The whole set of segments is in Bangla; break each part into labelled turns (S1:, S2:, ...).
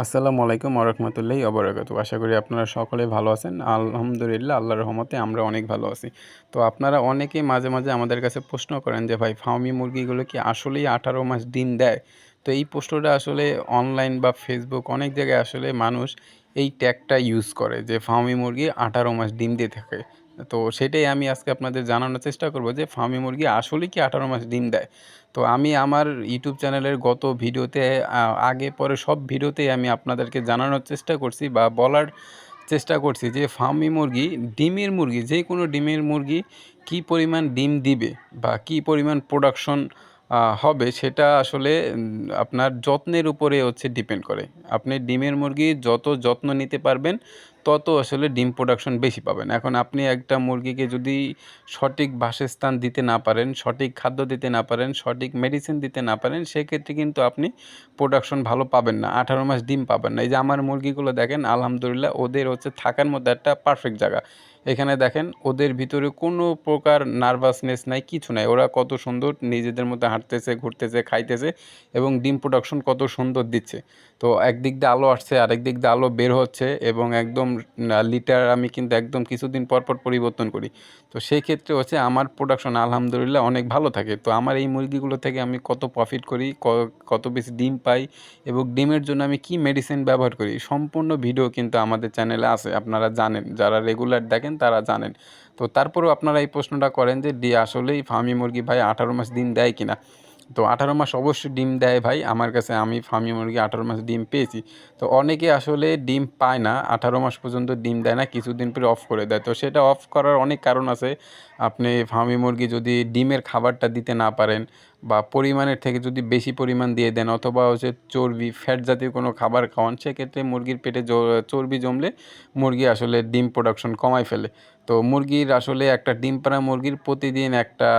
S1: আসসালামু আলাইকুম ওরহমতুল্লাহি অবরাকাত আশা করি আপনারা সকলে ভালো আছেন। আলহামদুলিল্লাহ আল্লাহ রহমতে আমরা অনেক ভালো আছি। তো আপনারা অনেকেই মাঝে মাঝে আমাদের কাছে প্রশ্ন করেন যে, ভাই ফার্মি মুরগিগুলো কি আসলেই আঠারো মাস ডিম দেয়? তো এই প্রশ্নটা আসলে অনলাইন বা ফেসবুক অনেক জায়গায় আসলে মানুষ এই ট্যাগটা ইউজ করে যে ফার্মি মুরগি আঠারো মাস ডিম দিয়ে থাকে। তো সেটাই আমি আজকে আপনাদের জানানোর চেষ্টা করব যে ফার্মি মুরগি আসলে কি আঠারো মাস ডিম দেয়। তো আমি আমার ইউটিউব চ্যানেলের গত ভিডিওতে আগে পরে সব ভিডিওতেই আমি আপনাদেরকে জানানোর চেষ্টা করছি বা বলার চেষ্টা করছি যে ফার্মি মুরগি, ডিমের মুরগি, যে কোনো ডিমের মুরগি কি পরিমাণ ডিম দিবে বা কি পরিমাণ প্রোডাকশন হবে সেটা আসলে আপনার যত্নের উপরে হচ্ছে ডিপেন্ড করে। আপনি ডিমের মুরগি যত যত্ন নিতে পারবেন তত আসলে ডিম প্রোডাকশন বেশি পাবেন। এখন আপনি একটা মুরগিকে যদি সঠিক বাসস্থান দিতে না পারেন, সঠিক খাদ্য দিতে না পারেন, সঠিক মেডিসিন দিতে না পারেন, সেক্ষেত্রে কিন্তু আপনি প্রোডাকশন ভালো পাবেন না, আঠারো মাস ডিম পাবেন না। এই যে আমার মুরগিগুলো দেখেন, আলহামদুলিল্লাহ ওদের হচ্ছে থাকার মধ্যে একটা পারফেক্ট জায়গা। এখানে দেখেন, ওদের ভিতরে কোনো প্রকার নার্ভাসনেস নাই, কিছু নাই। ওরা কত সুন্দর নিজেদের মধ্যে হাঁটতেছে, ঘুরতেছে, খাইতেছে এবং ডিম প্রোডাকশন কত সুন্দর দিচ্ছে। তো একদিক দিয়ে আলো আসছে আরেক দিক দিয়ে আলো বের হচ্ছে এবং একদম লিটার আমি কিন্তু একদম কিছুদিন পর পর পরিবর্তন করি। তো সেই ক্ষেত্রে হচ্ছে আমার প্রোডাকশন আলহামদুলিল্লাহ অনেক ভালো থাকে। তো আমার এই মুরগিগুলো থেকে আমি কত প্রফিট করি কত বেশি ডিম পাই এবং ডিমের জন্য আমি কি মেডিসিন ব্যবহার করি, সম্পূর্ণ ভিডিও কিন্তু আমাদের চ্যানেলে আছে, আপনারা জানেন। যারা রেগুলার দেখেন তারা জানেন। তো তারপরেও আপনারা এই প্রশ্নটা করেন যে, ডি, আসলেই ফার্মি মুরগি ভাই আঠারো মাস দিন দেয় কিনা? তো আঠারো মাস অবশ্যই ডিম দেয় ভাই। আমার কাছে আমি ফার্মি মুরগি আঠারো মাস ডিম পেয়েছি। তো অনেকে আসলে ডিম পায় না, আঠারো মাস পর্যন্ত ডিম দেয় না, কিছুদিন পরে অফ করে দেয়। তো সেটা অফ করার অনেক কারণ আছে। আপনি ফার্মি মুরগি যদি ডিমের খাবারটা দিতে না পারেন বা পরিমাণের থেকে যদি বেশি পরিমাণ দিয়ে দেন অথবা হচ্ছে চর্বি ফ্যাট জাতীয় কোনো খাবার খাওয়ান, সেক্ষেত্রে মুরগির পেটে চর্বি জমলে মুরগি আসলে ডিম প্রোডাকশন কমায় ফেলে। তো মুরগির আসলে একটা ডিম পাড়া মুরগির প্রতিদিন একটা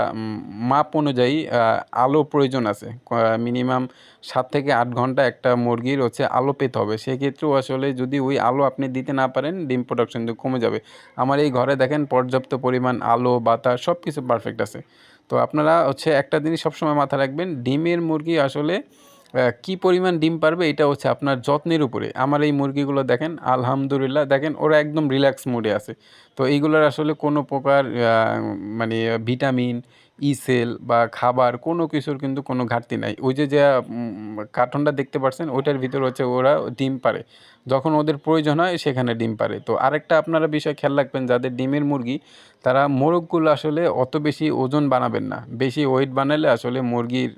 S1: মাপ অনুযায়ী আলো প্রয়োজন আছে। মিনিমাম সাত থেকে আট ঘণ্টা একটা মুরগির হচ্ছে আলো পেতে হবে। সেক্ষেত্রেও আসলে যদি ওই আলো আপনি দিতে না পারেন, ডিম প্রোডাকশন কমে যাবে। আমার এই ঘরে দেখেন পর্যাপ্ত পরিমাণ আলো, বাতাস সব কিছু পারফেক্ট আছে। তো আপনারা হচ্ছে একটা জিনিস সবসময় মাথায় রাখবেন ডিমের মুরগি আসলে কি পরিমাণ ডিম পারবে এটা হচ্ছে আপনার যত্নের উপরে। আমার এই মুরগিগুলো দেখেন, আলহামদুলিল্লাহ, দেখেন ওরা একদম রিল্যাক্স মোডে আছে। তো এইগুলোর আসলে কোনো প্রকার মানে ভিটামিন ইসেল বা খাবার কোনো কিছুর কিন্তু কোনো ঘাটতি নাই। ওই যে যে কার্টনটা দেখতে পাচ্ছেন ওইটার ভিতরে হচ্ছে ওরা ডিম পারে। যখন ওদের প্রয়োজন হয়, সেখানে ডিম পারে। তো আরেকটা আপনারা বিষয় খেয়াল রাখবেন, যাদের ডিমের মুরগি, তারা মোরগগুলো আসলে অত বেশি ওজন বানাবেন না। বেশি ওয়েট বানালে আসলে মুরগির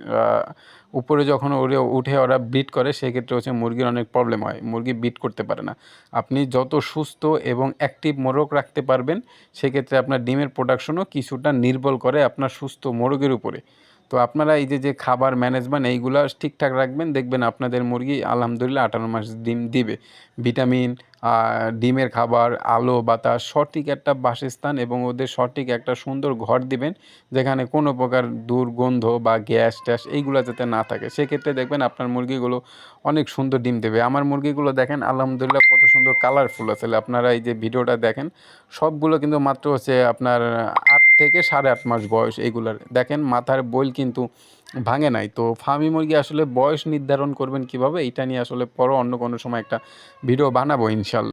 S1: উপরে যখন ওরে উঠে ওরা বিট করে, সেক্ষেত্রে হচ্ছে মুরগির অনেক প্রবলেম হয়। মুরগি বিট করতে পারে না। আপনি যত সুস্থ এবং অ্যাক্টিভ মোরগ রাখতে পারবেন, সেক্ষেত্রে আপনার ডিমের প্রোডাকশনও কিছুটা নির্ভর করে আপনার সুস্থ মোরগের উপরে। তো আপনারা এই যে যে খাবার ম্যানেজমেন্ট এইগুলো ঠিকঠাক রাখবেন, দেখবেন আপনাদের মুরগি আলহামদুলিল্লাহ আঠারো মাস ডিম দিবে। ভিটামিন ডিমের খাবার, আলো, বাতাস সঠিক একটা বাসস্থান এবং ওদের সঠিক একটা সুন্দর ঘর দিবেন, যেখানে কোনো প্রকার দুর্গন্ধ বা গ্যাস ট্যাস এইগুলো যাতে না থাকে। সেক্ষেত্রে দেখবেন আপনার মুরগিগুলো অনেক সুন্দর ডিম দেবে। আমার মুরগিগুলো দেখেন, আলহামদুলিল্লাহ কত সুন্দর কালারফুল আসলে আপনারা এই যে ভিডিওটা দেখেন, সবগুলো কিন্তু মাত্র হচ্ছে আপনার আট থেকে সাড়ে আট মাস বয়স এগুলার। দেখেন, মাথার বইল কিন্তু ভাঙে নাই। তো ফার্মি মুরগি আসলে বয়স নির্ধারণ করবেন কীভাবে এটা নিয়ে আসলে পরও অন্য কোনো সময় একটা ভিডিও বানাবো ইনশাল্লাহ।